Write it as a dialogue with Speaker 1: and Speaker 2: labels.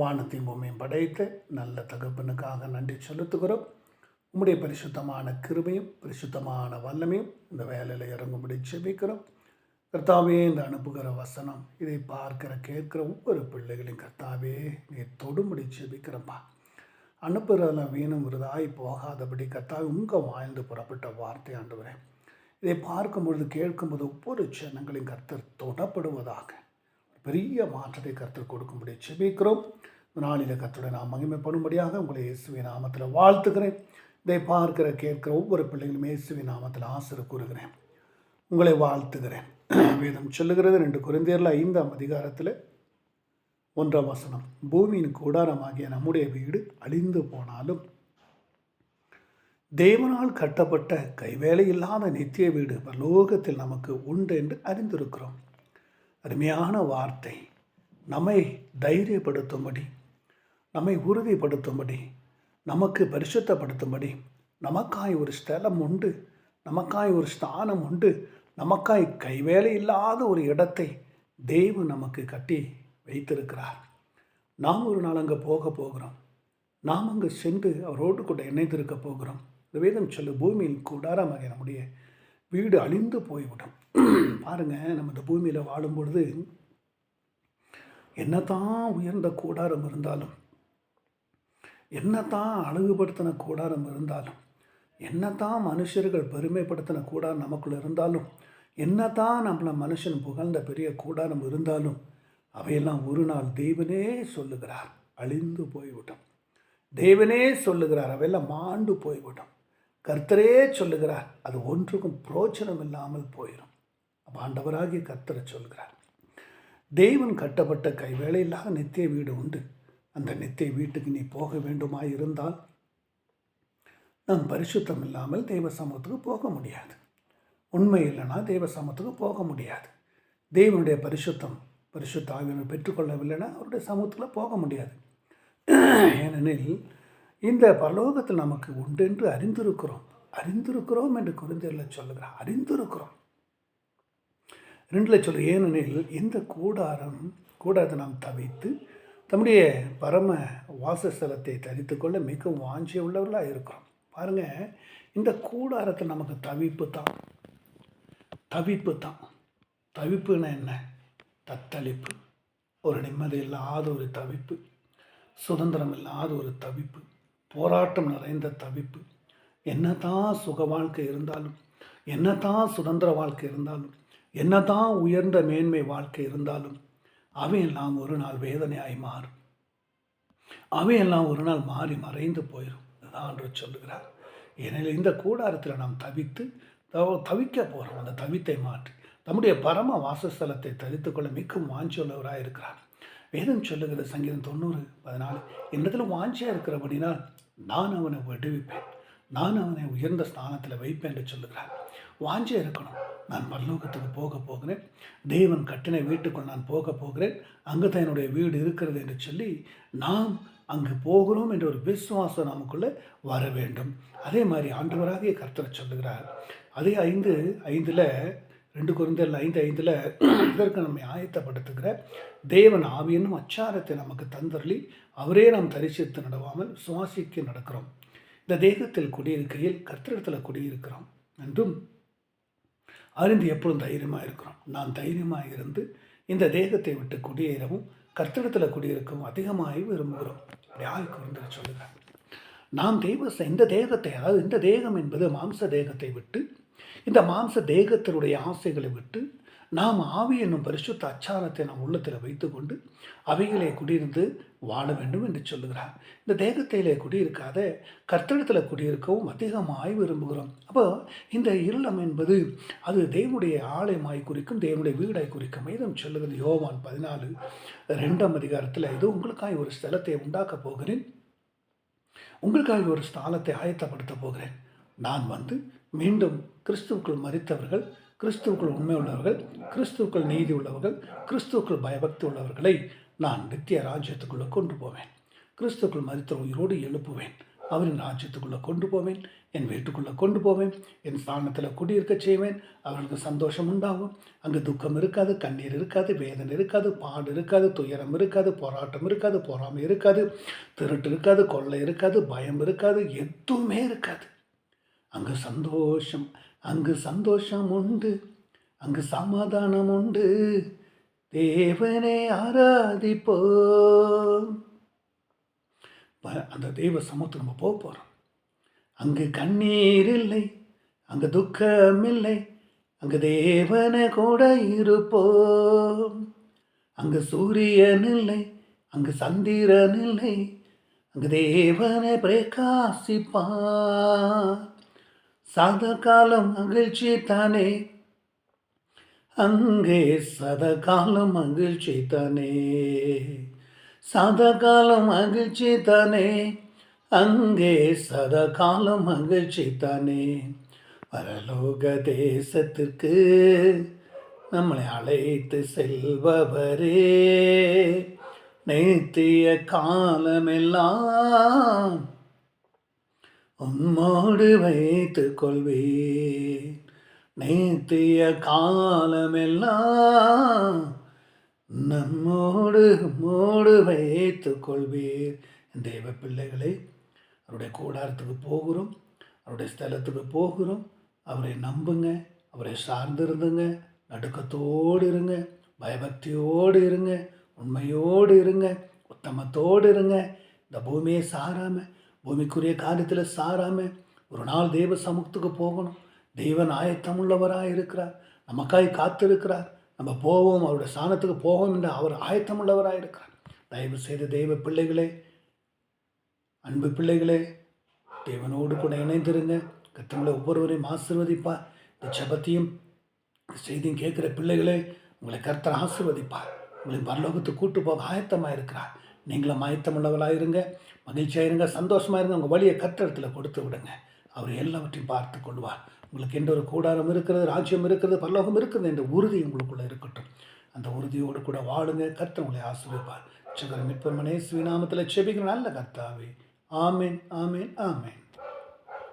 Speaker 1: வானத்தையும் பூமியும் படைத்த நல்ல தகப்பனுக்காக நன்றி செலுத்துகிறோம். உம்முடைய பரிசுத்தமான கிருமையும் பரிசுத்தமான வல்லமையும் இந்த வேலையில் இறங்கும்படி செபிக்கிறோம் கர்த்தாவே இந்த அனுப்புகிற வசனம் இதை பார்க்கிற கேட்குற ஒவ்வொரு பிள்ளைகளையும் கர்த்தாவே நீ தொடும்படி செபிக்கிறப்பா அனுப்புகிறதெல்லாம் வீணும் விருதாய் போகாதபடி கர்த்தாவே உங்கள் வாழ்ந்து புறப்பட்ட வார்த்தை ஆண்டவரே இதை பார்க்கும்பொழுது கேட்கும்போது ஒவ்வொரு சின்னங்களையும் கர்த்தர் தொடப்படுவதாக. பெரிய மாற்றத்தை கருத்து கொடுக்கும்படி செபிக்கிறோம். நாளில் கர்த்தருடைய நாம் மகிமைப்படும்படியாக உங்களை இயேசுவின் நாமத்தில் வாழ்த்துக்கிறேன் இதை பார்க்கிற கேட்கிற ஒவ்வொரு பிள்ளைகளும் இயேசுவின் நாமத்தில் ஆசிரியர் கூறுகிறேன். உங்களை வாழ்த்துகிறேன். வேதம் சொல்லுகிறது ரெண்டு குறைந்தரில் ஐந்தாம் அதிகாரத்தில் ஒன்றாம் வசனம். பூமியின் கூடாரமாகிய நம்முடைய வீடு அழிந்து போனாலும் தேவனால் கட்டப்பட்ட கைவேலை இல்லாத நித்திய வீடு பரலோகத்தில் நமக்கு உண்டு என்று அறிந்திருக்கிறோம். அருமையான வார்த்தை. நம்மை தைரியப்படுத்தும்படி நம்மை உறுதிப்படுத்தும்படி நமக்கு பரிசுத்தப்படுத்தும்படி நமக்காய் ஒரு ஸ்தலம் உண்டு நமக்காய் ஒரு ஸ்தானம் உண்டு நமக்காய் கைவேலை இல்லாத ஒரு இடத்தை தெய்வம் நமக்கு கட்டி வைத்திருக்கிறார். நாம் ஒரு நாள் அங்கே போக போகிறோம். நாம் அங்கே சென்று அவரோடு கூட இணைந்திருக்க போகிறோம். இந்த வேதம் சொல்லு பூமியின் கூடாரமாக நம்முடைய வீடு அழிந்து போய்விடும். பாருங்கள் நம்ம இந்த பூமியில் வாழும் பொழுது என்னதான் உயர்ந்த கூடாரம் இருந்தாலும் என்னதான் அழகுபடுத்தின கூடாரம் இருந்தாலும் என்னதான் மனுஷர்கள் பெருமைப்படுத்தின கூடாரம் நமக்குள்ள இருந்தாலும் என்னதான் நம்மளை மனுஷன் புகழ்ந்த பெரிய கூடாரம் இருந்தாலும் அவையெல்லாம் ஒரு நாள் தெய்வனே சொல்லுகிறார். அழிந்து போய்விட்டோம் தேவனே சொல்லுகிறார் அவையெல்லாம் மாண்டு போய்விட்டோம் கர்த்தரே சொல்லுகிறார் அது ஒன்றுக்கும் புரோச்சனம் இல்லாமல் போயிடும் அப்போ ஆண்டவராகிய கர்த்தரை சொல்கிறார் தெய்வன் கட்டப்பட்ட கைவேலை இல்லாத நித்திய வீடு உண்டு. அந்த நித்திய வீட்டுக்கு நீ போக வேண்டுமா இருந்தால் நாம் பரிசுத்தம் இல்லாமல் தெய்வ சமூகத்துக்கு போக முடியாது. உண்மை இல்லைன்னா தெய்வ சமூகத்துக்கு போக முடியாது. தெய்வனுடைய பரிசுத்தம் பரிசுத்த ஆவியனை பெற்றுக்கொள்ளவில்லைன்னா அவருடைய சமூகத்தில் போக முடியாது. ஏனெனில் இந்த பரலோகத்தில் நமக்கு உண்டென்று அறிந்திருக்கிறோம். அறிந்திருக்கிறோம் என்று குறைந்தரில் சொல்லுகிறார் அறிந்திருக்கிறோம். ரெண்டில் சொல்லு ஏனெனில் இந்த கூடாரம் கூடாரத்தை நாம் தவித்து தம்முடைய பரம வாசஸ்தலத்தை தரித்து கொள்ள மிகவும் வாஞ்சி உள்ளவர்களாக இருக்கிறோம். பாருங்கள் இந்த கூடாரத்தை நமக்கு தவிப்பு தான். தவிப்பு தான். தவிப்புன்னா என்ன? தத்தளிப்பு. ஒரு நிம்மதி இல்லாத ஒரு தவிப்பு. சுதந்திரம் இல்லாத ஒரு தவிப்பு. போராட்டம் நிறைந்த தவிப்பு. என்னதான் சுக வாழ்க்கை இருந்தாலும் என்னதான் சுதந்திர வாழ்க்கை இருந்தாலும் என்னதான் உயர்ந்த மேன்மை வாழ்க்கை இருந்தாலும் அவையெல்லாம் ஒரு நாள் வேதனையாய் மாறும். அவையெல்லாம் ஒரு நாள் மாறி மறைந்து போயிடும் அதுதான் என்று சொல்லுகிறார். ஏனெனில் இந்த கூடாரத்தில் நாம் தவித்து தவிக்க போகிறோம் அந்த தவித்தை மாற்றி தம்முடைய பரம வாசஸ்தலத்தை தவித்து கொள்ள மிகவும் வாஞ்சியுள்ளவராக இருக்கிறார் வேதம் சொல்லுகிறது சங்கீதம் தொண்ணூறு பதினாலு. என்னிடத்தில் வாஞ்சியாக இருக்கிறபடினால் நான் அவனை விடுவிப்பேன். நான் அவனை உயர்ந்த ஸ்தானத்தில் வைப்பேன் என்று சொல்லுகிறார். வாஞ்சே இருக்கணும். நான் பல்லோகத்துக்கு போக போகிறேன். தேவன் கட்டின வீட்டுக்குள் நான் போக போகிறேன். அங்கே தான் என்னுடைய வீடு இருக்கிறது என்று சொல்லி நாம் அங்கு போகிறோம் என்ற ஒரு விசுவாசம் நமக்குள்ளே வர வேண்டும். அதே மாதிரி ஆண்டவராகிய கர்த்தர் சொல்லுகிறார். அதே ஐந்து ஐந்தில் ரெண்டு குறைந்தல் ஐந்து ஐந்தில் இதற்கு நம்மை ஆயத்தப்படுத்துகிற தேவன் ஆவியனும் அச்சாரத்தை நமக்கு தந்தருளி அவரே நாம் தரிசித்து நடவாமல் சுவாசிக்க நடக்கிறோம். இந்த தேகத்தில் குடியிருக்கையில் கர்த்தத்தில் குடியிருக்கிறோம். என்றும் அறிந்து எப்பொழுதும் தைரியமாக இருக்கிறோம். நான் தைரியமாக இருந்து இந்த தேகத்தை விட்டு குடியேறவும் கர்த்தரிடத்தில் குடியிருக்கவும் அதிகமாக விரும்புகிறோம். அப்படி வந்து சொல்லுகிறேன் நாம் தெய்வ இந்த தேகத்தை அதாவது இந்த தேகம் என்பது மாம்ச தேகத்தை விட்டு இந்த மாம்ச தேகத்தினுடைய ஆசைகளை விட்டு நாம் ஆவி என்னும் பரிசுத்த அச்சாரத்தை நாம் உள்ளத்தில் வைத்துக்கொண்டு அவைகளை குடியிருந்து வாழ வேண்டும் என்று சொல்லுகிறார். இந்த தேகத்திலே குடியிருக்காத கர்த்தடத்தில் குடியிருக்கவும் அதிகமாய் விரும்புகிறோம். அப்போ இந்த இருளம் என்பது அது தேவனுடைய ஆலயமாய் குறிக்கும் தேவனுடைய வீடாய் குறிக்கும் இதம் சொல்லுகிறது யோவான் பதினாலு ரெண்டாம் அதிகாரத்தில் இது உங்களுக்காக ஒரு ஸ்தலத்தை உண்டாக்கப் போகிறேன். உங்களுக்காக ஒரு ஸ்தானத்தை ஆயத்தப்படுத்த போகிறேன். நான் வந்து மீண்டும் கிறிஸ்துவுக்குள் மறித்தவர்கள் கிறிஸ்துவுக்குள் உண்மை உள்ளவர்கள் கிறிஸ்துவுக்குள் நீதி உள்ளவர்கள் கிறிஸ்துவுக்குள் பயபக்தி உள்ளவர்களை நான் நித்திய ராஜ்யத்துக்குள்ளே கொண்டு போவேன். கிறிஸ்துக்குள் மறித்த உயிரோடு எழுப்புவேன். அவரின் ராஜ்யத்துக்குள்ளே கொண்டு போவேன். என் வீட்டுக்குள்ளே கொண்டு போவேன். என் ஸ்தானத்தில் குடியிருக்க செய்வேன். அவர்களுக்கு சந்தோஷம் உண்டாகும். அங்கே துக்கம் இருக்காது கண்ணீர் இருக்காது வேதனை இருக்காது பாடு இருக்காது துயரம் இருக்காது போராட்டம் இருக்காது பொறாமை இருக்காது திருட்டு இருக்காது கொள்ளை இருக்காது பயம் இருக்காது எதுவுமே இருக்காது. அங்கு சந்தோஷம் அங்கு சந்தோஷம் உண்டு அங்கு சமாதானம் உண்டு. தேவனை ஆராதிப்போம். ப- அந்த தெய்வ சமூகத்துக்கு நம்ம போக போகிறோம் அங்கு கண்ணீர் இல்லை அங்கு துக்கம் இல்லை அங்கு தேவனை கூட இருப்போம். அங்கு சூரியன் இல்லை அங்கு சந்திரன் இல்லை அங்கு தேவனை பிரகாசிப்பான் சதகாலம் மகிழ்ச்சி தானே? அங்கே சத காலம் மகிழ்ச்சி தானே? சதகாலம் மகிழ்ச்சி தானே? அங்கே சத காலம் மகிழ்ச்சி தானே? பரலோக தேசத்திற்கு நம்மளை அழைத்து செல்பவரே. நேத்திய காலமெல்லாம் உம்மோடு வைத்து கொள்வேன் நேத்திய காலமெல்லாம் நம்மோடு உம்மோடு வைத்து கொள்வீர். தெய்வ பிள்ளைகளை அவருடைய கூடாரத்துக்கு போகிறோம். அவருடைய ஸ்தலத்துக்கு போகிறோம். அவரை நம்புங்க. அவரை சார்ந்திருந்துங்க. நடுக்கத்தோடு இருங்க. பயபக்தியோடு இருங்க. உண்மையோடு இருங்க. உத்தமத்தோடு இருங்க. இந்த பூமியை சாராமல் பூமிக்குரிய காரியத்தில் சாராமல் ஒரு நாள் தெய்வ சமூகத்துக்கு போகணும். தெய்வன் ஆயத்தமுள்ளவராக இருக்கிறார். நமக்காய் காத்திருக்கிறார். நம்ம போவோம். அவருடைய ஸ்தானத்துக்கு போவோம் என்று அவர் ஆயத்தமுள்ளவராக இருக்கிறார். தயவு செய்து தெய்வ பிள்ளைகளே அன்பு பிள்ளைகளே தேவனோடு கூட இணைந்திருங்க. கத்தங்களை ஒவ்வொருவரையும் ஆசிர்வதிப்பார். இந்த ஜபத்தையும் செய்தியும் கேட்குற பிள்ளைகளே உங்களை கர்த்தர் ஆசிர்வதிப்பார். உங்களை பரலோகத்துக்கு கூட்டு போக ஆயத்தமாக இருக்கிறார் நீங்களும் ஆயத்தமுள்ளவளாக இருங்க மகிழ்ச்சியாக இருங்க சந்தோஷமாக இருங்க உங்கள் வழியை கத்திரத்தில் கொடுத்து விடுங்க. அவர் எல்லாவற்றையும் பார்த்து கொள்வார். உங்களுக்கு எந்த ஒரு கூடாரம் இருக்கிறது ராஜ்யம் இருக்கிறது பல்லோகம் இருக்கிறது என்ற உறுதி உங்களுக்குள்ளே இருக்கட்டும். அந்த உறுதியோடு கூட வாழுங்க கர்த்தர் உங்களை ஆசிரியப்பார் சகர மிப்பமனே ஸ்ரீநாமத்தில் செபிக்கிற நல்ல கர்த்தாவே. ஆமேன் ஆமேன் ஆமேன்.